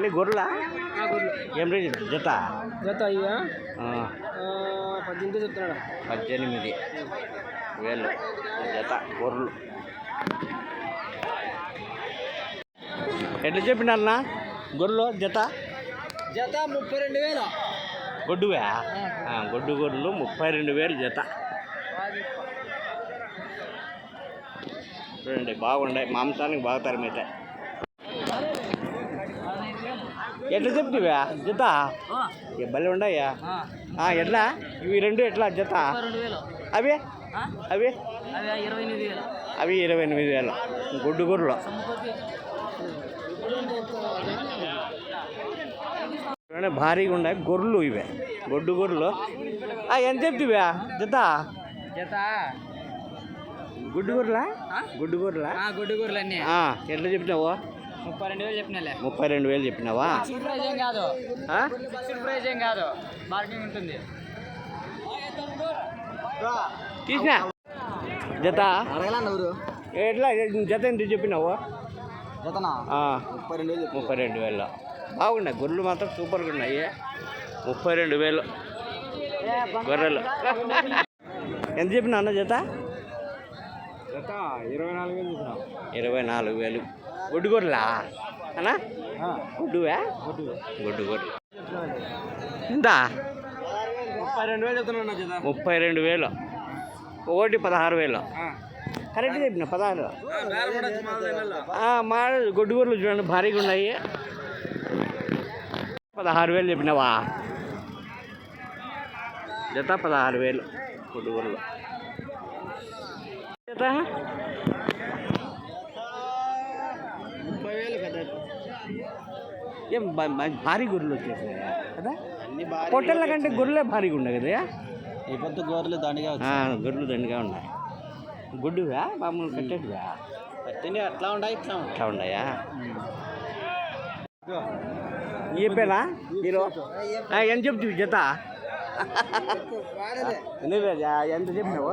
అన్ని గొర్రెలా? ఏం రేట్ జత? జత అయ్యా పద్దెనిమిది చెప్తున్నాడు? పద్దెనిమిది వేలు. జత గొర్రెలు. ఎట్లా చెప్పినారన్నా గొర్రెలు జత? జత ముప్పై రెండు వేలు. గొడ్డువా? గొడ్డు గొర్రెలు ముప్పై రెండు వేలు జత. చూడండి బాగుండే. మాంసానికి బాగా తరమైతే ఎట్లా చెప్తివా? జత? భలే ఉండయా ఆ, ఎట్లా? ఇవి రెండు ఎట్లా జత? అవి? అవి? అవి ఇరవై ఎనిమిది వేలు. గుడ్డు గొర్రెలు. భారీగా ఉన్నాయి. గొర్రెలు ఇవే. గొడ్డు గొర్రెలు. ఎంత చెప్తివా? జత? జత? గుడ్డు గొర్రెలా? గుడ్డు గొర్రెలా? గుడ్డు గొర్రెలు ఎట్లా చెప్పినావు ముప్పై రెండు వేలు చెప్పినలే. ముప్పై రెండు వేలు చెప్పినావా? ప్రైజ్ ఏం కాదు. ఆ? ఫిక్స్డ్ ప్రైజ్ ఏం కాదు. మార్కింగ్ ఉంటుంది. తీసినా? జత? ఎట్లా? జత ఎంత చెప్పినావు? జతనా? ఆ, ముప్పై రెండు వేలు ముప్పై రెండు వేలు. బాగున్నాయి. గొర్రెలు మాత్రం సూపర్గా ఉన్నాయి. ముప్పై రెండు వేలు. గొర్రెలు. ఎంత చెప్పినా అన్న జత? జత ఇరవై నాలుగు వేలు చెప్పినా ఇరవై నాలుగు వేలు. గుడ్డు గొర్రెలా అన్నా గుడ్డువా గుడ్డు గొర్రెలు ఎంత ముప్పై రెండు వేలు చెప్తున్నా జత ముప్పై రెండు వేలు. ఒకటి పదహారు వేలు. కరెక్ట్ చెప్పిన పదహారు. ఆ, మా గొడ్డు గొర్రెలు చూడండి భారీగా ఉన్నాయి. పదహారు వేలు చెప్పినావా? జత పదహారు వేలు గొడ్డు గొర్రెలు జత ముప్పై వేలు కదా ఏం భారీ గొర్రెలు వచ్చేసాయి కదా? పొట్టెళ్ళ కంటే గొర్రెలే భారీగా ఉన్నాయి కదా ఈ పొద్దు గోర్రెలు దండిగా ఆ, గొర్రెలు దండిగా ఉన్నాయి. గుడ్డువా? మామూలు కట్టేటివా పట్టింది అట్లా ఉన్నాయి ఇట్లా అట్లా ఉన్నాయా చెప్పేనా మీరు ఎంత చెప్తివి జత? ఎంత చెప్పినావు?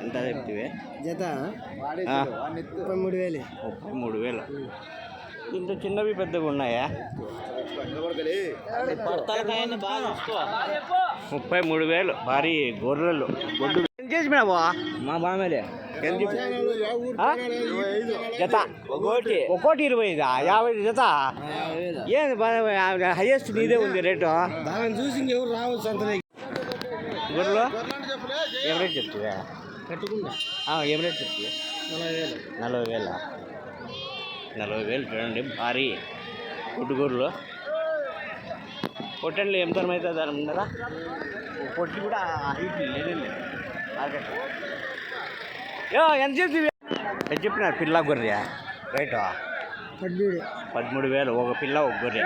ఎంత చెప్తివి? జత? ముప్పై మూడు వేలు. ముప్పై మూడు వేలు. ఇంత చిన్నవి పెద్దగా ఉన్నాయా? ముప్పై మూడు వేలు భారీ గొర్రెలు. గొడ్డు. ఎంత చేసినావు మా బామేలే? జత? ఒకటి ఒకటి ఇరవై ఐదా యాభై జత? ఏది హైయెస్ట్ నీదే ఉంది రేటు? చూసి ఇంకెవరు రావచ్చు అంత గొర్రెలు? ఏం కట్టుకుంటా. ఆ, ఏం రేట్ చెప్తావా నలభై వేలు? నలభై వేల చూడండి భారీ. గుడ్డుగూరులో పొట్టండి ఏం తరం అవుతుంది దాని ముందర? పొట్టి కూడా యో ఎంత చెప్తుంది ఎంత చెప్పినారు పిల్ల గొర్రె? రైటా? పద్దెనిమిది పదమూడు వేలు. ఒక పిల్ల ఒక గొర్రె?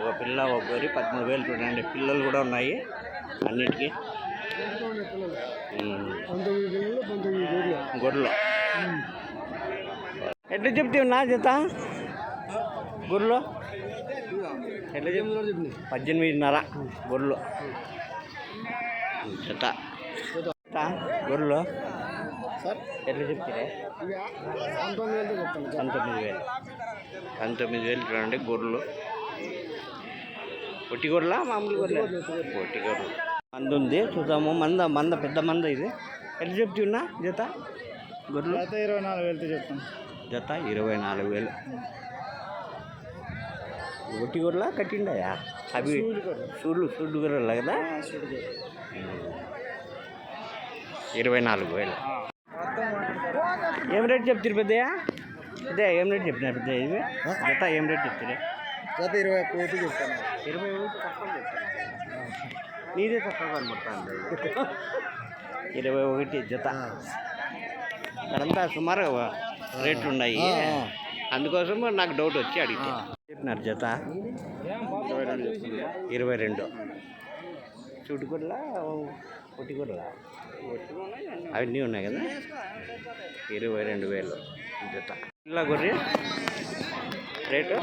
ఒక పిల్ల ఒక గొర్రె పదమూడు వేలు చూడండి. పిల్లలు కూడా ఉన్నాయి అన్నిటికీ. గొర్రెలు. ఎట్లా చెప్తావు నా జత? గొర్రెలు? ఎట్లా చెప్తావు పద్దెనిమిదిన్నర గొర్రెలు. జత. జత. గొర్రెలు? సార్ ఎట్లా చెప్తారే? పంతొమ్మిది వేలు. పంతొమ్మిది వేలు చూడండి గొర్రెలు. పొట్టి గొర్రెలా? మామూలు గొర్రెలు? పొట్టి గొర్రెలు. మంద ఉంది చూద్దాము. మంద మంద పెద్ద మంద ఇది. ఎట్లా చెప్తున్నా జత? గొర్రెలు? ఇరవై నాలుగు వేలతో చెప్తాను. జత ఇరవై నాలుగు వేలు. ఒట్టి గొర్రెలా కట్టిండయా? అవి సూళ్ళు సూళ్ళు గొర్రెలు కదా? ఇరవై నాలుగు వేలు. ఏం రేట్ చెప్తారు పెద్దయ్య? పెద్దయ్య ఏం రేట్ చెప్తున్నారు పెద్దయ్య ఇవి జత ఏం రేట్ చెప్తారు? జత ఇరవై వేలతో చెప్తాను ఇరవై ఒకటి తక్కువ చెప్తారు నీదే తక్కువ కనబడుతుంది ఇరవై ఒకటి జత. అక్కడంతా సుమారు రేట్లు ఉన్నాయి. అందుకోసం నాకు డౌట్ వచ్చి అడిగితే. చెప్పినారు జత. ఇరవై రెండు. చుట్టుకొరలా పొట్టికొరలా? అవన్నీ ఉన్నాయి కదా? ఇరవై రెండు వేలు జత. ఇలా గొర్రె రేటు?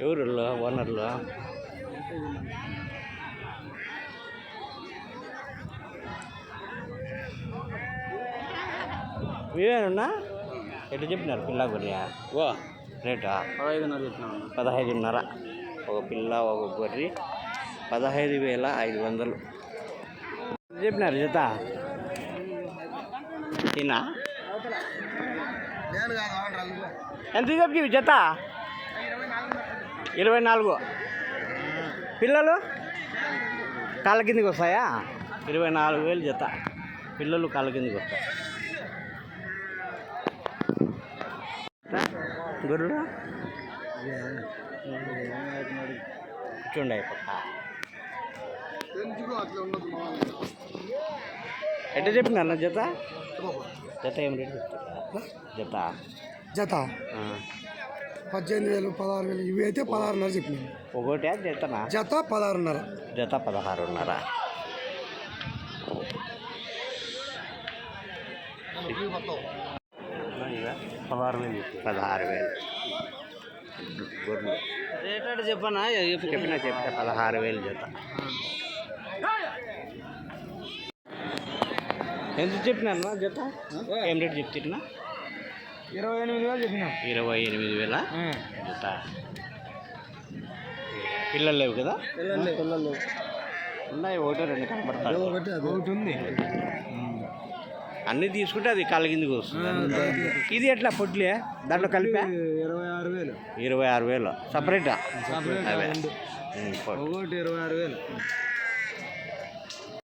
ఎవరు ఓనర్లు? మీవేనా ఎట్లా చెప్పినారు పిల్ల గొర్రె ఓ. రేటా? పదహైదున్నర చెప్పినావు పదహైదున్నర. ఒక పిల్ల ఒక గొర్రె. పదహైదు వేల ఐదు వందలు. చెప్పినారు జత? తిన్నా? ఎంత చెప్పి జత? ఇరవై నాలుగు. పిల్లలు? కాళ్ళ కిందకి వస్తాయా? ఇరవై నాలుగు వేలు జత. పిల్లలు కాళ్ళ కిందకి వస్తాయి. గొర్రెలు? కూర్చోండి పక్క ఎట్లా చెప్పినారు నా జత? జత ఏం రేటు చెప్తారా జత? జత. పద్దెనిమిది వేలు పదహారు వేలు ఇవి అయితే పదహారున్నర చెప్పినాను. ఒకటే జతనా? జత పదహారున్నర. జత పదహారున్నర. పదహారు వేలు పదహారు వేలు రేట్ చెప్పనా? చెప్పిన చెప్తే పదహారు వేలు జత ఎంత చెప్పినారు నా జత? ఏం రేటు చెప్తున్నా ఇరవై ఎనిమిది వేలు చెప్పినాం. ఇరవై ఎనిమిది వేల? జత. పిల్లలు లేవు కదా? పిల్లలు ఉన్నాయి ఒకటో రెండు కనపడతాయి. ఒకటి ఒకటి ఉంది. అన్నీ తీసుకుంటే అది కాళ్ళ కిందకి వస్తుంది. ఇది ఎట్లా పొట్లే? దాంట్లో కలిపా? ఇరవై ఆరు వేలు. ఇరవై ఆరు వేలు. సపరేటా అవే. ఒకటి ఇరవై ఆరు వేలు.